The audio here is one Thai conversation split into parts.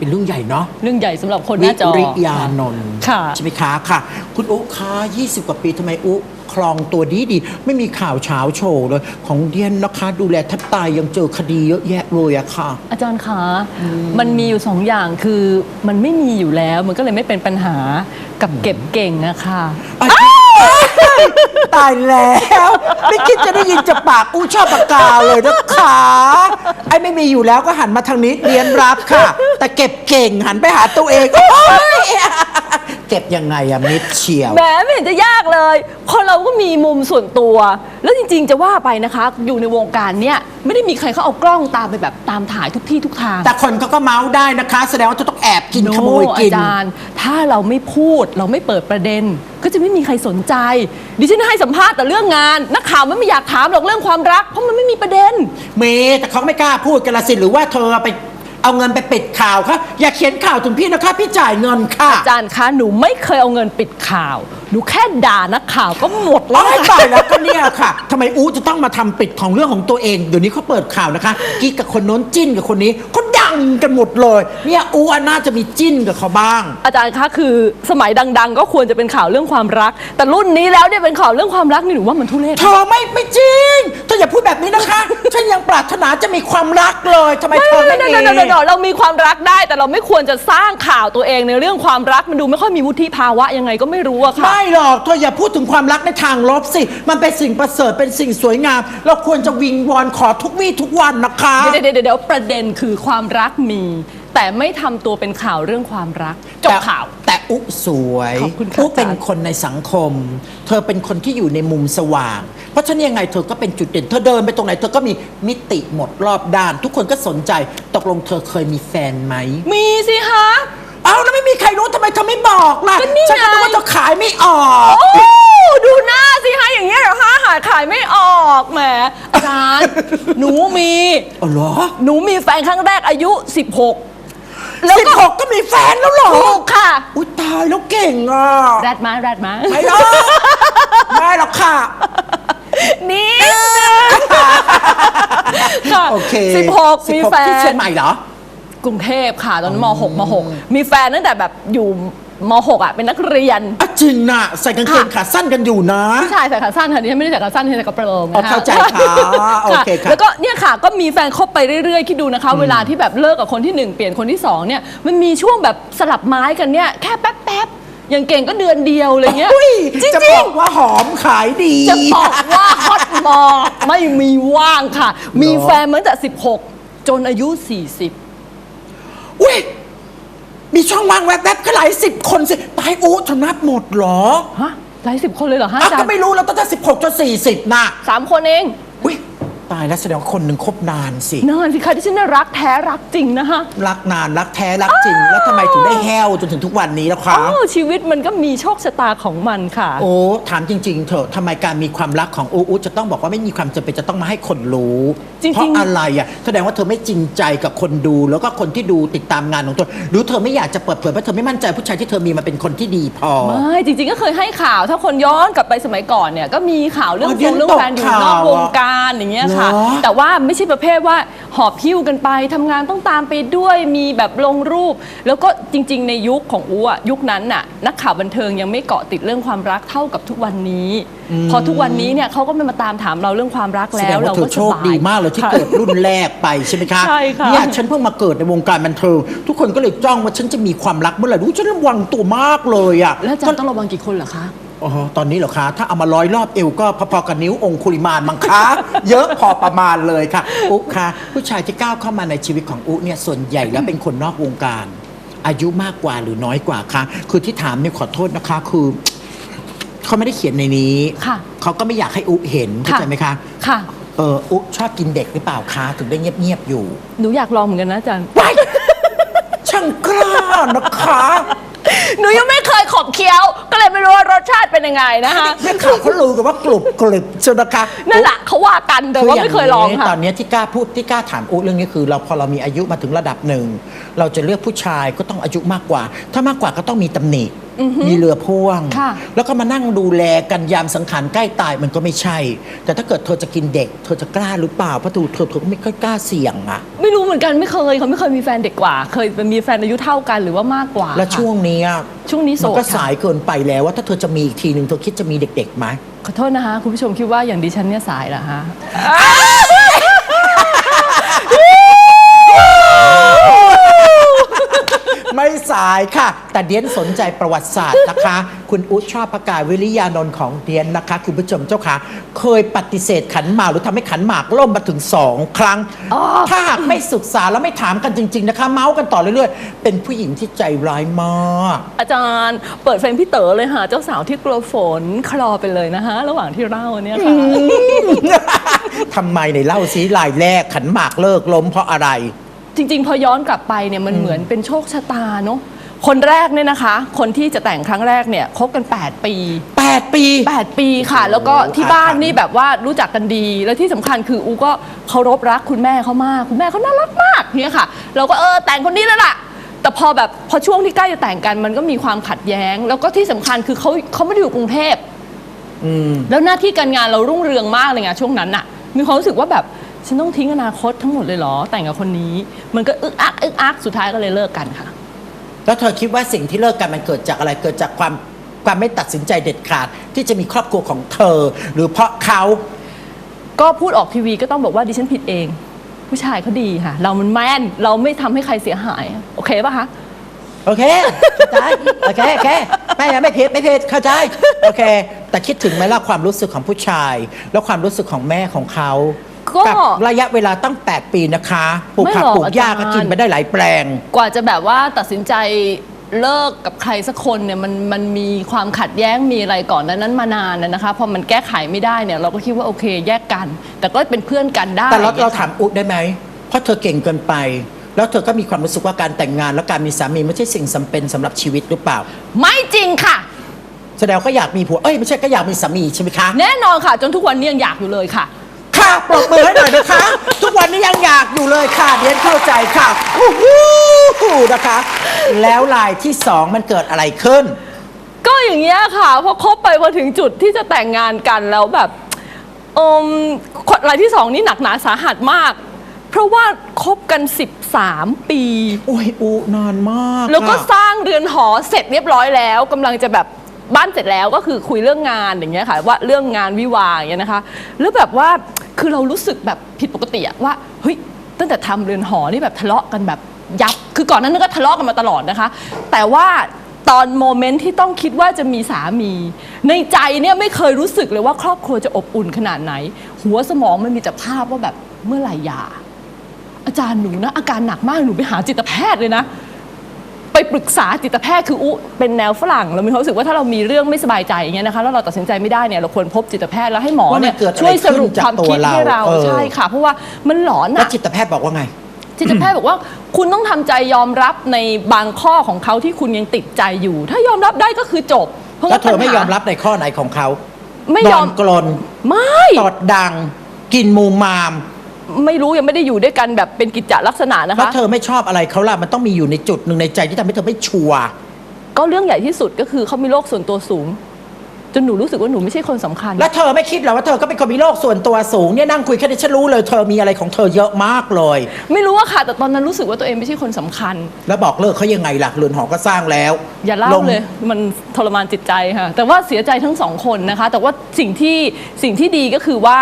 เป็นเรื่องใหญ่เนาะเรื่องใหญ่สำหรับคนหน้าจอวิริยานนท์ค่ะ ใช่ไหมคะค่ะ คุณอุคะ20 กว่าปีทำไมอุคลองตัวดีดีๆไม่มีข่าวเช้าโชว์เลย ของเดียนนะคะ ดูแลแทบตายยังเจอคดีเยอะแยะเลยอะค่ะ อาจารย์คะมันมีอยู่สองอย่างคือมันไม่มีอยู่แล้ว มันก็เลยไม่เป็นปัญหากับเก็บเก่งอะค่ะ ตายแล้ว ไม่คิดจะได้ยินจากปากอู้ชอบปากกาเลยนะคะ ไอ้ไม่มีอยู่แล้วก็หันมาทางนี้เรียนรับค่ะ แต่เก็บเก่งหันไปหาตัวเองโอ๊ย เก็บยังไงอะมิดเฉียว แหมไม่เห็นจะยากเลยคนเราก็มีมุมส่วนตัว แล้วจริงๆจะว่าไปนะคะ อยู่ในวงการเนี้ยไม่ได้มีใครเขาเอากล้องตามไปแบบตามถ่ายทุกที่ทุกทาง แต่คนเขาก็เมาส์ได้นะคะ แสดงว่าจะต้องแอบกินขโมยกิน อาจารย์ ถ้าเราไม่พูดเราไม่เปิดประเด็น ก็จะไม่มีใครสนใจ ดิฉันให้สัมภาษณ์แต่เรื่องงานนักข่าวมันไม่อยากถามหรอกเรื่องความรัก เพราะมันไม่มีประเด็น เมย์แต่เขาไม่กล้าพูดกันละสิหรือว่าเธอไป เอาเงินไปปิดข่าวคะอย่าเขียนข่าวถึงพี่นะคะพี่จ่ายเงินค่ะอาจารย์คะหนูไม่เคยเอาเงินปิดข่าว หนูแค่ด่านักข่าวก็หมดแล้ร้วอยค่ะตายแล้วก็เนี่ยค่ะทำไมอู้จะต้องมาทำปิดของเรื่องของตัวเองเดี๋ยวนี้เขาเปิดข่าวนะคะกิ๊กกับคนโน้นจิ้นกับคนนี้เขาดั งกันหมดเลยเนี่ยอู้อะน่าจะมีจิ้นกับเขาบ้าง อาจารย์คะคือสมัยดัง ๆ ก็ควรจะเป็นข่าวเรื่องความรัก แต่รุ่นนี้แล้วเนี่ยเป็นข่าวเรื่องความรักนี่หนูว่ามันทุเรศ เธอไม่ไม่จริงเธออย่าพูดแบบนี้นะคะ ฉันยังปรารถนาจะมีความรักเลยทำไมไม่เธอไม่ไม่ไม่มีไม่ไม่ไม่เรามีความรักได้ แต่เราไม่ควรจะสร้างข่าวตัวเองในเรื่องความรักมันดูไม่ค่อยมีวุฒิภาวะยังไงก็ไม่รู้อะค่ะ ไม่หรอกเธออย่าพูดถึงความรักในทางลบสิ มันเป็นสิ่งประเสริฐเป็นสิ่งสวยงาม เราควรจะวิงวอนขอทุกวี่ทุกวันนะคะ เดี๋ยวเดี๋ยวเดี๋ยวประเด็นคือความรักมี แต่ไม่ทำตัวเป็นข่าวเรื่องความรักจบแต่ข่าว แต่อุสวยขอบคุณค่ะอุเป็นอาจารย์ คนในสังคม เธอเป็นคนที่อยู่ในมุมสว่าง เพราะฉะนั้นยังไงเธอก็เป็นจุดเด่น เธอเดินไปตรงไหนเธอก็มีมิติหมดรอบด้าน ทุกคนก็สนใจตกลงเธอเคยมีแฟนไหม มีสิคะ เอาแล้วไม่มีใครรู้ทำไมเธอไม่บอกล่ะก็นี่ฉันก็ไงนึกว่าเธอขายไม่ออก หนูมี อ๋อเหรอหนูมีแฟนครั้งแรกอายุ 16 แล้วสิบก็หกก็มีแฟนแล้วเหรอ ถูกค่ะ อุ้ยตายแล้วเก่งอะ แรดมาแรดมาไม่หรอกไม่หรอกค่ะ นี่ค่ะโอเคสิบหกมีแฟที่เชียนงใหม่เหรอ กรุงเทพค่ะ ตอนนั้นมหกมหกมีแฟนตั้งแต่แบบอยู่ มหกอะเป็นนักเรียน อะจริงน่ะใส่กางเกงขาสั้นกันอยู่นะ ผู้ชายใส่ขาสั้นค่ะดิฉันไม่ได้ใส่ขาสั้นดิฉันใส่กระโปรงอ๋อนะคะเข้าใจค่ะโอเคค่ะแล้วก็เนี่ยค่ะก็มีแฟนคบไปเรื่อยๆคิดดูนะคะ เวลาที่แบบเลิกกับคนที่หนึ่งเปลี่ยนคนที่สองเนี่ยมันมีช่วงแบบสลับไม้กันเนี่ยแค่แป๊บๆอย่างเก่งก็เดือนเดียวอะไรเงี้ยอุ้ยจริงจะๆบอกว่าหอมขายดี จะบอกว่าฮอตมอไม่มีว่างค่ะ มีแฟนมาตั้งแต่ 16 จนอายุ 40 อุ้ย มีช่องว่างแวบๆก็หลายสิบคนสิตายอู้เธอนับหมดเหรอฮะหลายสิบคนเลยเหรอฮะอะอาจารก็ย์ไม่รู้แล้วตั้งแต่สิบหกจนสี่สิบน่ะสามคนเอง อุ้ย ตายแล้วแสดงว่าคนหนึ่งคบนานสิ นานสิคะที่ฉันน่ะรักแท้รักจริงนะคะ รักนานรักแท้รักจริง แล้วทำไมถึงได้แห้วจนถึงทุกวันนี้แล้วคะอ้าวชีวิตมันก็มีโชคชะตาของมันค่ะ โอ้ถามจริง ๆ เถอะทำไมการมีความรักของอูอูจะต้องบอกว่าไม่มีความจำเป็นจะต้องมาให้คนรู้จริงๆ เพราะอะไรอะแสดงว่าเธอไม่จริงใจกับคนดู แล้วก็คนที่ดูติดตามงานของเธอหรือเธอไม่อยากจะเปิดเผยเพราะเธอไม่มั่นใจผู้ชายที่เธอมีมาเป็นคนที่ดีพอ ไม่จริงๆก็เคยให้ข่าว ถ้าคนย้อนกลับไปสมัยก่อนเนี่ยก็มีข่าวเรื่องอ๋อฟเดี๋ยวงเรื่องแฟนอยู่ตกนอกข่าววงการอย่างเงี้ยค่ะ เหรอ แต่ว่าไม่ใช่ประเภทว่าหอบหิ้วกันไปทำงานต้องตามไปด้วยมีแบบลงรูป แล้วก็จริง ๆ ในยุคของอูอะยุคนั้นน่ะนักข่าวบันเทิงยังไม่เกาะติดเรื่องความรักเท่ากับทุกวันนี้ พอทุกวันนี้เนี่ยเขาก็ไม่มาตามถามเราเรื่องความรักแสแล้ดว งว่าเราเธก็อสโชคบาย ดีมากเลยที่ค่ะเกิดรุ่นแรกไปใช่ไหมคะใช่ค่ะ เนี่ยฉันเพิ่งมาเกิดในวงการบันเทิงทุกคนก็เลยจ้องว่าฉันจะมีความรักเมื่อไหร่รู้ฉันระวังตัวมากเลยอะแล้วอาจารย์ต้องระวังกี่คนเหรอคะ อ๋อตอนนี้เหรอคะ ถ้าเอามาร้อยรอบเอวก็พอๆกับนิ้วองคุลิมานมั้งคะ เยอะพอประมาณเลยค่ะ อุ๊คะผู้ชายที่ก้าวเข้ามาในชีวิตของอุ๊เนี่ยส่วนใหญ่แล้วเป็นคนนอกวงการ อายุมากกว่าหรือน้อยกว่าคะคือที่ถามเนี่ยขอโทษนะคะ คือเขาไม่ได้เขียนในนี้ค่ะเขาก็ไม่อยากให้อุ๊เห็นเข้าใจไหมคะค่ะ เอออุ๊ชอบกินเด็กหรือเปล่าคะถึงได้เงียบๆอยู่หนูอยากลองเหมือนกันนะอาจารย์ว้ายช่างกล้านะคะ หนูยังไม่เคยขบเคี้ยว ก็เลยไม่รู้ว่ารสชาติเป็นยังไงนะคะแม่ข่าวเขาลือกันว่ากรุบกริบเชียวนะคะนั่นแหละเขาว่ากันแต่ว่าไม่เคยลองนี้ค่ะตอนนี้ที่กล้าพูดที่กล้าถามอุ๊เรื่องนี้คือ เราพอเรามีอายุมาถึงระดับหนึ่ง เราจะเลือกผู้ชายก็ต้องอายุมากกว่า ถ้ามากกว่าก็ต้องมีตำหนิมีเรือพ่วง ค่ะ แล้วก็มานั่งดูแลกันยามสังขารใกล้ตายมันก็ไม่ใช่ แต่ถ้าเกิดเธอจะกินเด็ก เธอจะกล้าหรือเปล่าเพราะเธอเธอเธอก็ไม่ค่อยกล้าเสี่ยงอะ ไม่รู้เหมือนกันไม่เคยเขาไม่เคยมีแฟนเด็กกว่า เคยมีแฟนอายุเท่ากันหรือว่ามากกว่าแล้วค่ะช่วงเนี้ยช่วงนี้โสมันดก็ค่ะ สายเกินไปแล้วว่าถ้าเธอจะมีอีกทีหนึ่งเธอคิดจะมีเด็กๆไหม ขอโทษนะคะ คุณผู้ชมคิดว่าอย่างดิฉันเนี่ยสายเหรอฮะ สายค่ะ แต่เดียนสนใจประวัติศาสตร์นะคะ คุณอุ๊ชอบประกาศวิริยานนท์ของเดียนนะคะ คุณผู้ชมเจ้าค่ะ เคยปฏิเสธขันหมากหรือทำให้ขันหมากล่มมาถึงสองครั้งอ๋อถ้าหากไม่ศึกษาแล้วไม่ถามกันจริง ๆนะคะ เมาส์กันต่อเรื่อยๆ เป็นผู้หญิงที่ใจร้ายมาก อาจารย์เปิดเฟรมพี่เต๋อเลยค่ะ เจ้าสาวที่กลัวฝนคลอไปเลยนะคะ ระหว่างที่เล่าเนี่ยค่ะทำไมในเล่าซีลายแรกขันหมากเลิกล้มเพราะอะไร จริง ๆ พอย้อนกลับไปเนี่ยมันเหมือนเป็นโชคชะตาเนาะคนแรกเนี่ยนะคะ คนที่จะแต่งครั้งแรกเนี่ยคบกัน 8 ปี 8 ปี 8 ปีค่ะ แล้วก็ที่บ้านนี่แบบว่ารู้จักกันดี แล้วที่สำคัญคืออูก็เคารพรักคุณแม่เขามาก คุณแม่เขาน่ารักมากเนี่ยค่ะ เราก็เออแต่งคนนี้แล้วล่ะแต่พอแบบพอช่วงที่ใกล้จะแต่งกันมันก็มีความขัดแย้ง แล้วก็ที่สำคัญคือเขาเขาไม่ได้อยู่กรุงเทพอืมแล้วหน้าที่การงานเรารุ่งเรืองมากเลยไงช่วงนั้นน่ะมีความรู้สึกว่าแบบ ฉันต้องทิ้งอนาคตทั้งหมดเลยเหรอ แต่งกับคนนี้ มันก็อึกอักอึกอักสุดท้ายก็เลยเลิกกันค่ะ แล้วเธอคิดว่าสิ่งที่เลิกกันมันเกิดจากอะไรเกิดจากความความไม่ตัดสินใจเด็ดขาด ที่จะมีครอบครัวของเธอ หรือเพราะเขาก็พูดออกทีวีก็ต้องบอกว่าดิฉันผิดเอง ผู้ชายเขาดีค่ะ เรามันแม่นเราไม่ทำให้ใครเสียหาย โอเคป่ะคะ โอเคเข้าใจโอเคโอเคไม่ไม่ผิดไม่ผิดเข้าใจโอเค แต่คิดถึงไหมล่ะความรู้สึกของผู้ชาย แล้วความรู้สึกของแม่ของเขา ก็ กัระยะเวลาตั้ง 8 ปีนะคะปลูกไม่ผักหรอกปลูกหญ้าอาจารย์ก็กินไปได้หลายแปลง กว่าจะแบบว่าตัดสินใจเลิกกับใครสักคนเนี่ยมันมันมีความขัดแย้งมีอะไรก่อนนั้นนั้นมานานนะนะคะพอมันแก้ไขไม่ได้เนี่ยเราก็คิดว่าโอเคแยกกัน แต่ก็เป็นเพื่อนกันได้แต่เราเราถามอุ๊ได้ไหม เพราะเธอเก่งเกินไป แล้วเธอก็มีความรู้สึกว่าการแต่งงานและการมีสามีไม่ใช่สิ่งจำเป็นสำหรับชีวิตหรือเปล่า ไม่จริงค่ะ แสดงว่าก็อยากมีผัว เอ้ยไม่ใช่ก็อยากมีสามีใช่ไหมคะ แน่นอนค่ะ จนทุกวันนี้ยังอยากอยู่เลยค่ะค่ะ ปรบมือให้หน่อยนะคะ ทุกวันนี้ยังอยากอยู่เลยค่ะเดียนเข้าใจค่ะอู้หูนะคะ แล้วลายที่สองมันเกิดอะไรขึ้น ก็อย่างเงี้ยค่ะพอคบไปพอถึงจุดที่จะแต่งงานกันแล้วแบบเอมคนรายที่สองนี่หนักหนาสาหัสมาก เพราะว่าคบกัน 13 ปี โอ้ยอูนานมากแล้วก็อะสร้างเรือนหอเสร็จเรียบร้อยแล้วกำลังจะแบบบ้านเสร็จแล้วก็คือคุยเรื่องงานอย่างเงี้ยค่ะ ว่าเรื่องงานวิวาห์อย่างเงี้ยนะคะ แล้วแบบว่า คือเรารู้สึกแบบผิดปกติอะว่าเฮ้ยตั้งแต่ทำเรือนหอนี่แบบทะเลาะกันแบบยับ คือก่อนนั้นก็ทะเลาะกันมาตลอดนะคะ แต่ว่าตอนโมเมนต์ที่ต้องคิดว่าจะมีสามี ในใจเนี่ยไม่เคยรู้สึกเลยว่าครอบครัวจะอบอุ่นขนาดไหน หัวสมองมันมีแต่ภาพว่าแบบเมื่อไหร่ยาอาจารย์หนูนะอาการหนักมากหนูไปหาจิตแพทย์เลยนะ ปปรึกษาจิตแพทย์คืออุเป็นแนวฝรั่งเรามีความรู้สึกว่าถ้าเรามีเรื่องไม่สบายใจอย่างเงี้ยนะคะแล้วเราตัดสินใจไม่ได้เนี่ยเราควรพบจิตแพทย์แล้วให้หมอว่ามันเนี่ยเกิดอะไรช่วยสรุปขึ้นจากความคิดตัวเราให้เราเออ ใช่ค่ะ เพราะว่ามันหลอนแล้วอะ จิตแพทย์บอกว่าไง จิตแพทย์บอกว่าคุณต้องทำใจยอมรับในบางข้อของเขาที่คุณยังติดใจอยู่ ถ้ายอมรับได้ก็คือจบเพราะแล้วเธอปัญหาไม่ยอมรับในข้อไหนของเขาไม่ยอมนนกลนไม่ ตอดดัง กินมูมาม ไม่รู้ยังไม่ได้อยู่ด้วยกันแบบเป็นกิจจลักษณะนะแล้วคะ เธอไม่ชอบอะไรเขาล่ะมันต้องมีอยู่ในจุดหนึ่งในใจที่ทำให้เธอไม่ชัวร์ก็เรื่องใหญ่ที่สุดก็คือเขามีโรคส่วนตัวสูง จนหนูรู้สึกว่าหนูไม่ใช่คนสำคัญ แล้วเธอไม่คิดเหรอว่าเธอก็เป็นคนมีโรคส่วนตัวสูงเนี่ยนั่งคุยแค่นี้ฉันรู้เลย เธอมีอะไรของเธอเยอะมากเลย ไม่รู้ว่าค่ะ แต่ตอนนั้นรู้สึกว่าตัวเองไม่ใช่คนสำคัญ แล้วบอกเลิกเขายังไงล่ะเรือนหอก็สร้างแล้วอย่าเล่างเลย มันทรมานจิตใจค่ะ แต่ว่าเสียใจทั้งสองคนนะคะ แต่ว่าสิ่งที่สิ่งที่ดีก็คือว่า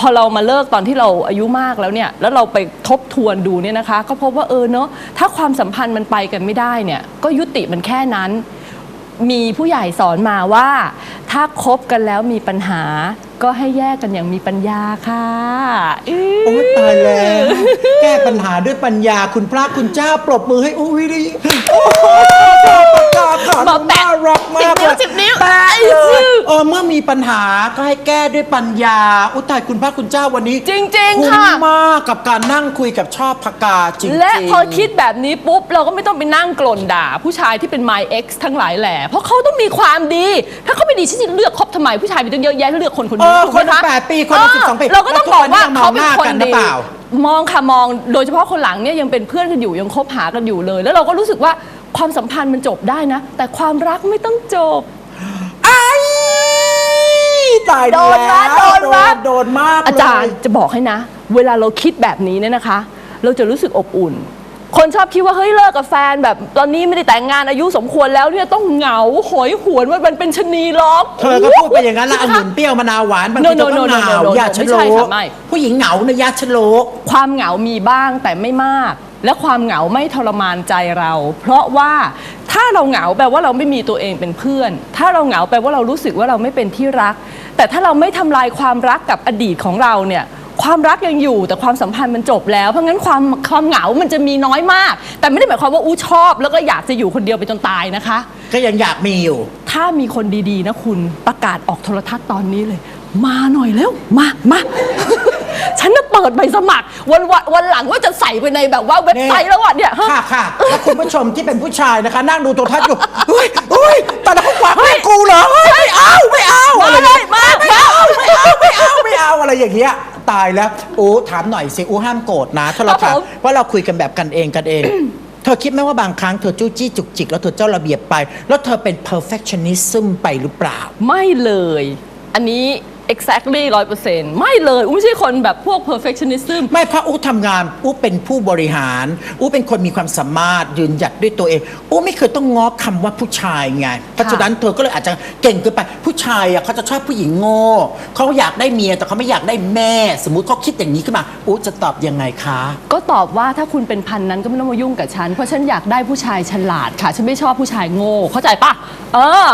พอเรามาเลิกตอนที่เราอายุมากแล้วเนี่ยแล้วเราไปทบทวนดูเนี่ยนะคะ ก็พบว่าเออเนาะถ้าความสัมพันธ์มันไปกันไม่ได้เนี่ยก็ยุติมันแค่นั้น มีผู้ใหญ่สอนมาว่า ถ้าคบกันแล้วมีปัญหา ก็ให้แยกกันอย่างมีปัญญาค่ะอื้อ โอ้ยตายแล้ว แก้ปัญหาด้วยปัญญาคุณพระคุณเจ้าปรบมือให้อุ้ยดิโอ้โหชอบประกาศข่าวบอกแตะน่ารักมากเลยสิบนิ้วสิบนิ้วแตะเลยเออเมื่อมีปัญหาก็ให้แก้ด้วยปัญญาอุยตายคุณพระคุณเจ้าวันนี้จริง ๆ คุ้ค่ะมมากกับการนั่งคุยกับชอบพกาจริงๆ และพอคิดแบบนี้ปุ๊บ เราก็ไม่ต้องไปนั่งกลนด่า ผู้ชายที่เป็น my ex ทั้งหลายแหล่เพราะเขาต้องมีความดี ถ้าเขาไม่ดีฉันจะเลือกคบทำไมผู้ชายมีตั้งเยอะแยะเลือกคนคนเอนี้อถูกคนไหมละคะแปดปีคนละสิบสองปีเราก็ต้องบอกว่าแล้วทุเขาวันนี้เป็นยังมองหน้าคนกันหรืดีอเปล่า มองค่ะมองโดยเฉพาะคนหลังเนี่ยยังเป็นเพื่อนกันอยู่ยังคบหากันอยู่เลย แล้วเราก็รู้สึกว่าความสัมพันธ์มันจบได้นะ แต่ความรักไม่ต้องจบ ไอ้ตายโดนแล้วนะโดนนะ โดนมากอาจารย์เลจะบอกให้นะ เวลาเราคิดแบบนี้เนี่ยนะคะ เราจะรู้สึกอบอุ่น คนชอบคิดว่าเฮ้ยเลิกกับแฟนแบบตอนนี้ไม่ได้แต่งงานอายุสมควรแล้วเนี่ยต้องเหงาโหยหวนว่ามันเป็นชะนีล็อกเธอก็พูดไปอย่างนั้นละองุ่นเปรี้ยวมะนาวหวานบางที No, เธอ no, ก็ no, หนาว no, no, no, ยาชะไม่โลใช่ค่ะไม่ ผู้หญิงเหงาในะยาชะโลความเหงามีบ้างแต่ไม่มาก และความเหงาไม่ทรมานใจเรา เพราะว่าถ้าเราเหงาแปลว่าเราไม่มีตัวเองเป็นเพื่อน ถ้าเราเหงาแปลว่าเรารู้สึกว่าเราไม่เป็นที่รัก แต่ถ้าเราไม่ทำลายความรักกับอดีตของเราเนี่ย ความรักยังอยู่แต่ความสัมพันธ์มันจบแล้ว เพราะงั้นความความเหงามันจะมีน้อยมาก แต่ไม่ได้หมายความว่าอู้ชอบ แล้วก็อยากจะอยู่คนเดียวไปจนตายนะคะ ก็ยังอยากมีอยู่ ถ้ามีคนดีๆนะคุณประกาศออกโทรทัศน์ตอนนี้เลย มาหน่อยแล้วมามา ฉันน่ะเปิดใบสมัคร วันวันวันหลังว่าจะใส่ไปในแบบว่าเว็บไซต์แล้วอะเนี่ยฮะ ค่ะค่ะแล้วคุณผู้ชมที่เป็นผู้ชายนะคะ นั่งดูโทรทัศน์อยู่เฮ้ยเฮ้ยตอนนั้นเขาก วาดแม่งกูเหรอเฮ้ยไม่เอาไม่เอามาอะไรเลยมาไม่เอาไม่เอาไม่เอาไม่เอาอะไรอย่างเงี้ยตายแล้วอูถามหน่อยสิอูห้ามโกรธนะ ถ้าเราถามว่าเราคุยกันแบบกันเองกันเอง เธอคิดไหมว่าบางครั้งเธอจู้จี้จุกจิกแล้วเธอเจ้าระเบียบไป แล้วเธอเป็น perfectionism ไปหรือเปล่า ไม่เลย อันนี้ exactly ร้อยเปอร์เซ็นต์ไม่เลยอุ้มไม่ใช่คนแบบพวก perfectionism ไม่เพราะอู้ทำงานอู้เป็นผู้บริหาร อู้เป็นคนมีความสามารถยืนหยัดด้วยตัวเอง อู้ไม่เคยต้องง้อคำว่าผู้ชายไงเพราะฉะนั้นเธอก็เลยอาจจะเก่งเกินไปผู้ชายอะเขาจะชอบผู้หญิงโง่เขาอยากได้เมียแต่เขาไม่อยากได้แม่ สมมุติเขาคิดอย่างนี้ขึ้นมาอู้จะตอบยังไงคะ ก็ตอบว่าถ้าคุณเป็นพันนั้นก็ไม่ต้องมายุ่งกับฉัน เพราะฉันอยากได้ผู้ชายฉลาดค่ะ ฉันไม่ชอบผู้ชายโง่เข้าใจปะเออ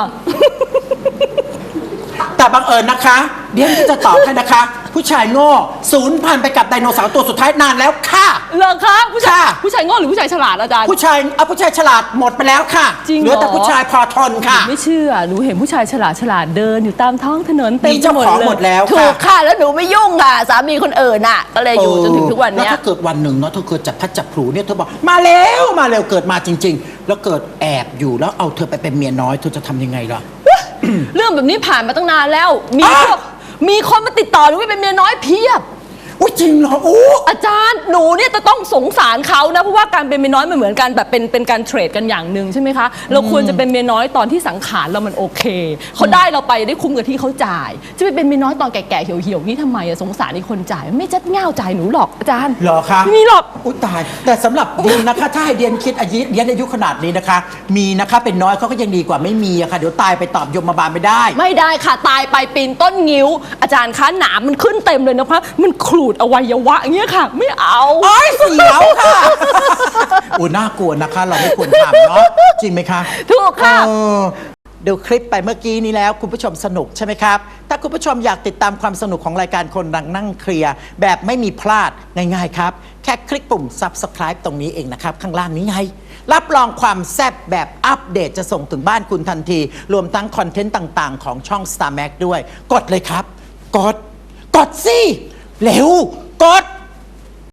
แต่บังเอิญนะคะ เดี๋ยวจะตอบให้นะคะ ผู้ชายโง่ศูนย์พันธุ์ไปกับไดโนเสาร์ตัวสุดท้ายนานแล้วค่ะ เหรอคะผู้ชายค่ะ ผู้ชายโง่หรือผู้ชายฉลาดอาจารย์ ผู้ชายเอาผู้ชายฉลาดหมดไปแล้วค่ะจริงเหรอ ลือแต่ผู้ชายพอทนค่ะ ไม่เชื่อหนูเห็นผู้ชายฉลาดฉลาดเดินอยู่ตามท้องถนนเต็มมีเจ้าของไปหมดแล้วค่ะถูกค่ะ แล้วหนูไม่ยุ่งค่ะ สามีคนอื่นน่ะ ก็เลยอยู่จนถึงทุกวันเนี้ยแล้วถ้าเกิดวันหนึ่งเนาะเธอเกิดจับพัดจับผลูเนี่ยเธอบอกมาแล้วมาเร็วเกิดมาจริง ๆ แล้วเกิดแอบอยู่แล้วเอาเธอไปเป็นเมียน้อยเธอจะทำยังไงล่ะ เรื่องแบบนี้ผ่านมาตั้งนานแล้ว มีอะพวกมีคนมาติดต่อหนูไปเป็นเมียน้อยเพียบ อุ้ย จริงเหรออู้อาจารย์หนูเนี่ยจะต้องสงสารเขานะเพราะว่าการเป็นเมียน้อยมันเหมือนกันแบบเป็นเป็นการเทรดกันอย่างหนึ่งใช่ไหมคะเราควรจะเป็นเมียน้อยตอนที่สังขารเรามันโอเคเขาได้เราไปได้คุ้มกับที่เขาจ่าย จะไปเป็นเมียน้อยตอนแก่ๆเหี่ยวๆนี่ทำไมอะสงสารไอ้คนจ่าย ไม่จัดง่าวจ่ายหนูหรอกอาจารย์เหรอคะไม่มีหรอก อุ้ยตาย แต่สำหรับเดียนนะคะ ถ้าให้เดียนคิดอายุเดียนอายุขนาดนี้นะคะ มีนะคะเป็นน้อยเขาก็ยังดีกว่าไม่มีอะค่ะ เดี๋ยวตายไปตอบยมบาลไม่ได้ ไม่ได้ค่ะตายไปปีนต้นงิ้ว อาจารย์คะหนามมันขึ้นเต็มเลยนะคะมันขูดอวัยวะอย่างเงี้ยค่ะ ไม่เอาโอ้ยเสียวค่ะอุ้ยน่ากลัวนะคะ เราไม่ควรทำเนาะจริงไหมคะถูกค่ะ เออดูคลิปไปเมื่อกี้นี้แล้ว คุณผู้ชมสนุกใช่ไหมครับ ถ้าคุณผู้ชมอยากติดตามความสนุกของรายการคนดังนั่งเคลียร์แบบไม่มีพลาดง่ายๆครับ แค่คลิกปุ่ม subscribe ตรงนี้เองนะครับ ข้างล่างนี้ไง รับรองความแซ่บแบบอัปเดตจะส่งถึงบ้านคุณทันที รวมทั้งคอนเทนต์ต่างๆ ของช่อง Star Max ด้วย กดเลยครับ กด กดสิ เร็วกด